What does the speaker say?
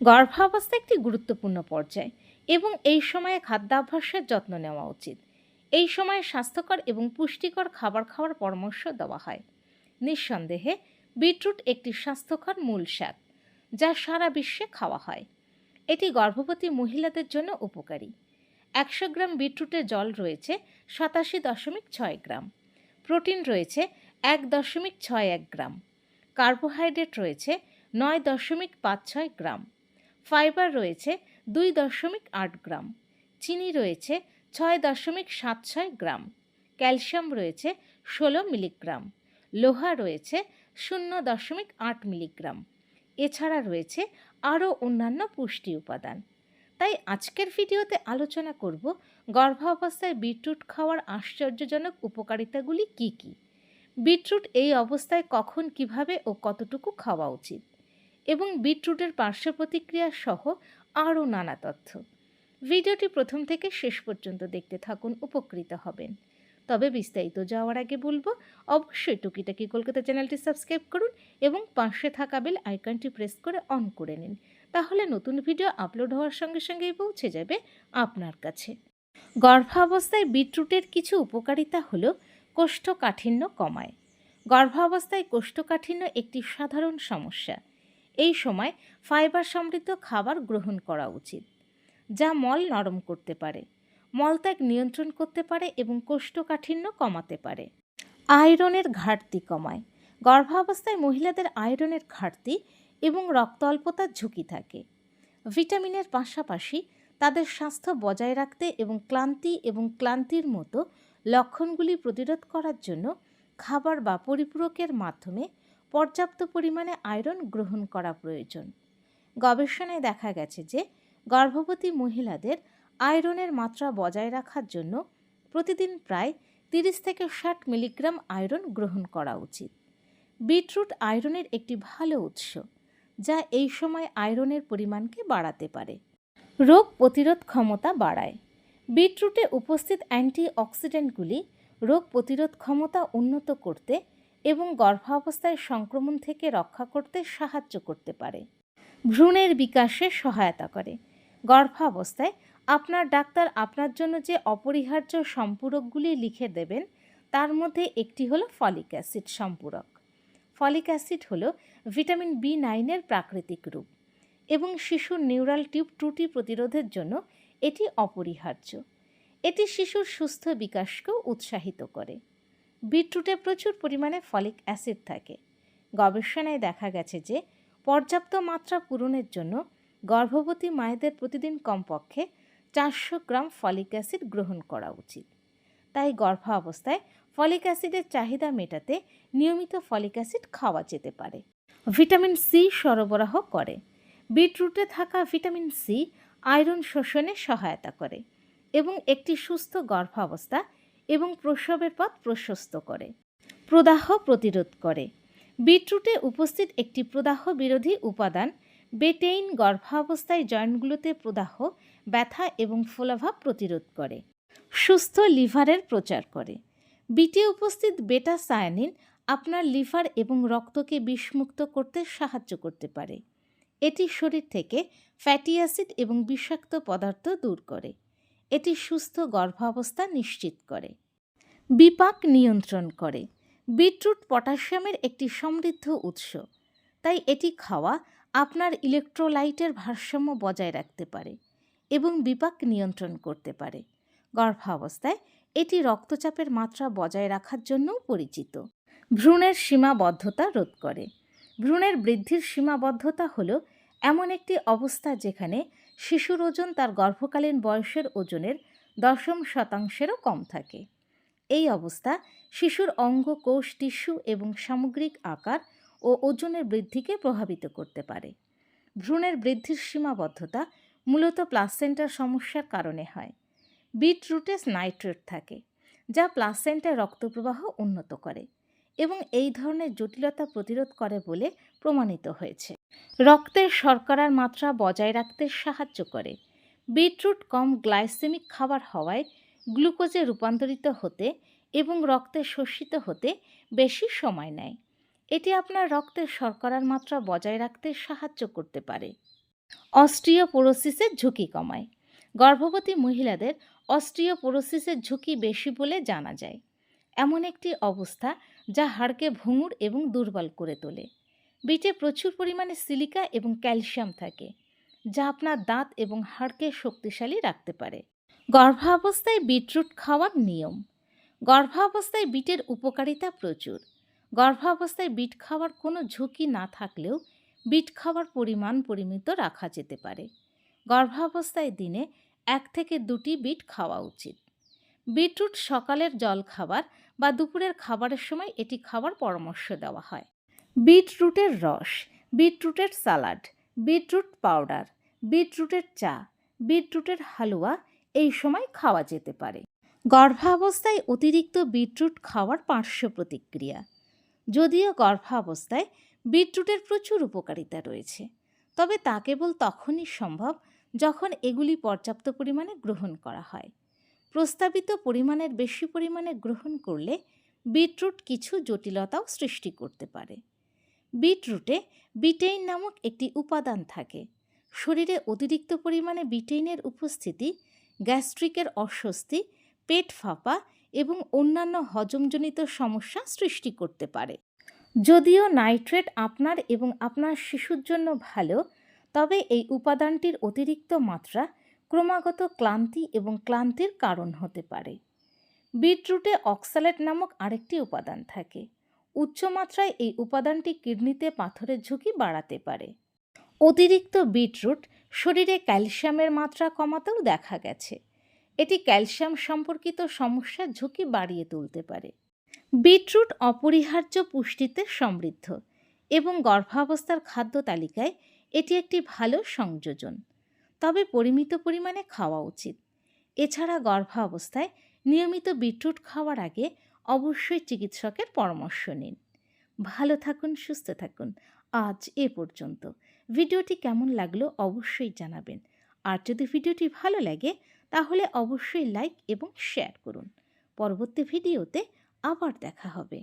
গর্ভাবস্থা একটি গুরুত্বপূর্ণ পর্যায় এবং এই সময়ে খাদ্যাভ্যাসের যত্ন নেওয়া উচিত। এই সময়ে স্বাস্থ্যকর এবং পুষ্টিকর খাবার খাওয়ার পরামর্শ দেওয়া হয়। নিঃসন্দেহে, বিটরুট একটি স্বাস্থ্যকর মূল শাক যা সারা বিশ্বে খাওয়া হয়। এটি গর্ভবতী মহিলাদের জন্য উপকারী। একশো গ্রাম বিটরুটে জল রয়েছে সাতাশি দশমিক ছয় গ্রাম। প্রোটিন রয়েছে এক দশমিক ছয় এক গ্রাম। কার্বোহাইড্রেট রয়েছে নয় দশমিক পাঁচ ছয় গ্রাম। ফাইবার রয়েছে দুই দশমিক আট গ্রাম। চিনি রয়েছে ছয় দশমিক সাত ছয় গ্রাম। ক্যালসিয়াম রয়েছে ষোলো মিলিগ্রাম। লোহা রয়েছে শূন্য দশমিক আট মিলিগ্রাম। এছাড়া রয়েছে আরও অন্যান্য পুষ্টি উপাদান। তাই আজকের ভিডিওতে আলোচনা করব গর্ভাবস্থায় বিটরুট খাওয়ার আশ্চর্যজনক উপকারিতাগুলি কী কী? বিটরুট এই অবস্থায় কখন, কীভাবে ও কতটুকু খাওয়া উচিত? এবং বিটরুটের পার্শ্ব প্রতিক্রিয়া সহ আরও নানা তথ্য। ভিডিওটি প্রথম থেকে শেষ পর্যন্ত দেখতে থাকুন, উপকৃত হবেন। তবে বিস্তারিত যাওয়ার আগে বলব, অবশ্যই টুকিটাকি কলকাতা চ্যানেলটি সাবস্ক্রাইব করুন এবং পাশে থাকা বেল আইকনটি প্রেস করে অন করে নিন। তাহলে নতুন ভিডিও আপলোড হওয়ার সঙ্গে সঙ্গেই পৌঁছে যাবে আপনার কাছে। গর্ভাবস্থায় বিটরুটের কিছু উপকারিতা হলো কোষ্ঠকাঠিন্য কমায়। গর্ভাবস্থায় কোষ্ঠকাঠিন্য একটি সাধারণ সমস্যা। এই সময় ফাইবার সমৃদ্ধ খাবার গ্রহণ করা উচিত, যা মল নরম করতে পারে মলত্যাগ নিয়ন্ত্রণ করতে পারে এবং কোষ্ঠকাঠিন্য কমাতে পারে। আয়রনের ঘাটতি কমায়। গর্ভাবস্থায় মহিলাদের আয়রনের ঘাটতি এবং রক্ত অল্পতার ঝুঁকি থাকে। ভিটামিনের পাশাপাশি তাদের স্বাস্থ্য বজায় রাখতে এবং ক্লান্তি এবং ক্লান্তির মতো লক্ষণগুলি প্রতিরোধ করার জন্য খাবার বা পরিপূরকের মাধ্যমে পর্যাপ্ত পরিমাণে আয়রন গ্রহণ করা প্রয়োজন। গবেষণায় দেখা গেছে যে গর্ভবতী মহিলাদের আয়রনের মাত্রা বজায় রাখার জন্য প্রতিদিন প্রায় তিরিশ থেকে ষাট মিলিগ্রাম আয়রন গ্রহণ করা উচিত। বিটরুট আয়রনের একটি ভালো উৎস, যা এই সময় আয়রনের পরিমাণকে বাড়াতে পারে। রোগ প্রতিরোধ ক্ষমতা বাড়ায়। বিটরুটে উপস্থিত অ্যান্টিঅক্সিডেন্টগুলি রোগ প্রতিরোধ ক্ষমতা উন্নত করতে এবং গর্ভাবস্থায় সংক্রমণ থেকে রক্ষা করতে সাহায্য করতে পারে। ভ্রূণের বিকাশে সহায়তা করে। গর্ভাবস্থায় আপনার ডাক্তার আপনার জন্য যে অপরিহার্য সম্পূরকগুলি লিখে দেবেন, তার মধ্যে একটি হলো ফলিক অ্যাসিড সম্পূরক। ফলিক অ্যাসিড হলো ভিটামিন বি নাইনের প্রাকৃতিক রূপ এবং শিশুর নিউরাল টিউব ত্রুটি প্রতিরোধের জন্য এটি অপরিহার্য। এটি শিশুর সুস্থ বিকাশকেও উৎসাহিত করে। বিটরুটে প্রচুর পরিমাণে ফলিক অ্যাসিড থাকে। গবেষণায় দেখা গেছে যে, পর্যাপ্ত মাত্রা পূরণের জন্য গর্ভবতী মায়েদের প্রতিদিন কমপক্ষে চারশো গ্রাম ফলিক অ্যাসিড গ্রহণ করা উচিত। তাই গর্ভাবস্থায় ফলিক অ্যাসিডের চাহিদা মেটাতে নিয়মিত ফলিক অ্যাসিড খাওয়া যেতে পারে। ভিটামিন সি সরবরাহ করে। বিটরুটে থাকা ভিটামিন সি আয়রন শোষণে সহায়তা করে এবং একটি সুস্থ গর্ভাবস্থা এবং প্রসবের পথ প্রশস্ত করে। প্রদাহ প্রতিরোধ করে। বিটরুটে উপস্থিত একটি প্রদাহ বিরোধী উপাদান বেটেইন গর্ভাবস্থায় জয়েন্টগুলোতে প্রদাহ, ব্যথা এবং ফোলাভাব প্রতিরোধ করে। সুস্থ লিভারের প্রচার করে। বিটে উপস্থিত বেটা সায়ানিন আপনার লিভার এবং রক্তকে বিষমুক্ত করতে সাহায্য করতে পারে। এটি শরীর থেকে ফ্যাটি অ্যাসিড এবং বিষাক্ত পদার্থ দূর করে। এটি সুস্থ গর্ভাবস্থা নিশ্চিত করে। বিপাক নিয়ন্ত্রণ করে। বিটরুট পটাশিয়ামের একটি সমৃদ্ধ উৎস। তাই এটি খাওয়া আপনার ইলেকট্রোলাইটের ভারসাম্য বজায় রাখতে পারে এবং বিপাক নিয়ন্ত্রণ করতে পারে। গর্ভাবস্থায় এটি রক্তচাপের মাত্রা বজায় রাখার জন্যও পরিচিত। ভ্রূণের সীমাবদ্ধতা রোধ করে। ভ্রূণের বৃদ্ধির সীমাবদ্ধতা হলো এমন একটি অবস্থা যেখানে শিশুর ওজন তার গর্ভকালীন বয়সের ওজনের দশম শতাংশেরও কম থাকে। এই অবস্থা শিশুর অঙ্গ, কোষ, টিস্যু এবং সামগ্রিক আকার ও ওজনের বৃদ্ধিকে প্রভাবিত করতে পারে। ভ্রূণের বৃদ্ধির সীমাবদ্ধতা মূলত প্লাসেন্টার সমস্যার কারণে হয়। বিটরুটে নাইট্রেট থাকে, যা প্লাসেন্টার রক্তপ্রবাহ উন্নত করে এবং এই ধরনের জটিলতা প্রতিরোধ করে বলে প্রমাণিত হয়েছে। রক্তের শর্করার মাত্রা বজায় রাখতে সাহায্য করে। বিটরুট কম গ্লাইসেমিক খাবার হওয়ায় গ্লুকোজে রূপান্তরিত হতে এবং রক্তে শোষিত হতে বেশি সময় নেয়। এটি আপনার রক্তের শর্করার মাত্রা বজায় রাখতে সাহায্য করতে পারে। অস্ট্রিওপোরোসিসের ঝুঁকি কমায়। গর্ভবতী মহিলাদের অস্ট্রিওপোরোসিসের ঝুঁকি বেশি বলে জানা যায়। এমন একটি অবস্থা যা হাড়কে ভঙ্গুর এবং দুর্বল করে তোলে। বিটে প্রচুর পরিমাণে সিলিকা এবং ক্যালসিয়াম থাকে, যা আপনার দাঁত এবং হাড়কে শক্তিশালী রাখতে পারে। গর্ভাবস্থায় বিটরুট খাওয়ার নিয়ম। গর্ভাবস্থায় বিটের উপকারিতা প্রচুর। গর্ভাবস্থায় বিট খাওয়ার কোনো ঝুঁকি না থাকলেও বিট খাওয়ার পরিমাণ পরিমিত রাখা যেতে পারে। গর্ভাবস্থায় দিনে এক থেকে দুটি বিট খাওয়া উচিত। বিটরুট সকালের জল খাবার বা দুপুরের খাবারের সময় এটি খাওয়ার পরামর্শ দেওয়া হয়। বিটরুটের রস, বিটরুটের সালাড, বিটরুট পাউডার, বিটরুটের চা, বিটরুটের হালুয়া এই সময় খাওয়া যেতে পারে। গর্ভাবস্থায় অতিরিক্ত বিটরুট খাওয়ার পার্শ্ব প্রতিক্রিয়া। যদিও গর্ভাবস্থায় বিটরুটের প্রচুর উপকারিতা রয়েছে, তবে তা কেবল তখনই সম্ভব যখন এগুলি পর্যাপ্ত পরিমাণে গ্রহণ করা হয়। প্রস্তাবিত পরিমাণের বেশি পরিমাণে গ্রহণ করলে বিটরুট কিছু জটিলতাও সৃষ্টি করতে পারে। বিটরুটে বিটেইন নামক একটি উপাদান থাকে। শরীরে অতিরিক্ত পরিমাণে বিটেইনের উপস্থিতি, গ্যাস্ট্রিকের অস্বস্তি, পেট ফাঁপা এবং অন্যান্য হজমজনিত সমস্যা সৃষ্টি করতে পারে। যদিও নাইট্রেট আপনার এবং আপনার শিশুর জন্য ভালো, তবে এই উপাদানটির অতিরিক্ত মাত্রা ক্রমাগত ক্লান্তি এবং ক্লান্তির কারণ হতে পারে। বিটরুটে অক্সালেট নামক আরেকটি উপাদান থাকে। উচ্চমাত্রায় এই উপাদানটি কিডনিতে পাথরের ঝুঁকি বাড়াতে পারে। অতিরিক্ত বিটরুট শরীরে ক্যালসিয়ামের মাত্রা কমাতেও দেখা গেছে। এটি ক্যালসিয়াম সম্পর্কিত সমস্যার ঝুঁকি বাড়িয়ে তুলতে পারে। বিটরুট অপরিহার্য পুষ্টিতে সমৃদ্ধ এবং গর্ভাবস্থার খাদ্য তালিকায় এটি একটি ভালো সংযোজন, তবে পরিমিত পরিমাণে খাওয়া উচিত। এছাড়া গর্ভাবস্থায় নিয়মিত বিটরুট খাওয়ার আগে অবশ্যই চিকিৎসকের পরামর্শ নিন। ভালো থাকুন, সুস্থ থাকুন। আজ এ পর্যন্ত। ভিডিওটি কেমন লাগল অবশ্যই জানাবেন। আর যদি ভিডিওটি ভালো লাগে, তাহলে অবশ্যই লাইক এবং শেয়ার করুন। পরবর্তী ভিডিওতে আবার দেখা হবে।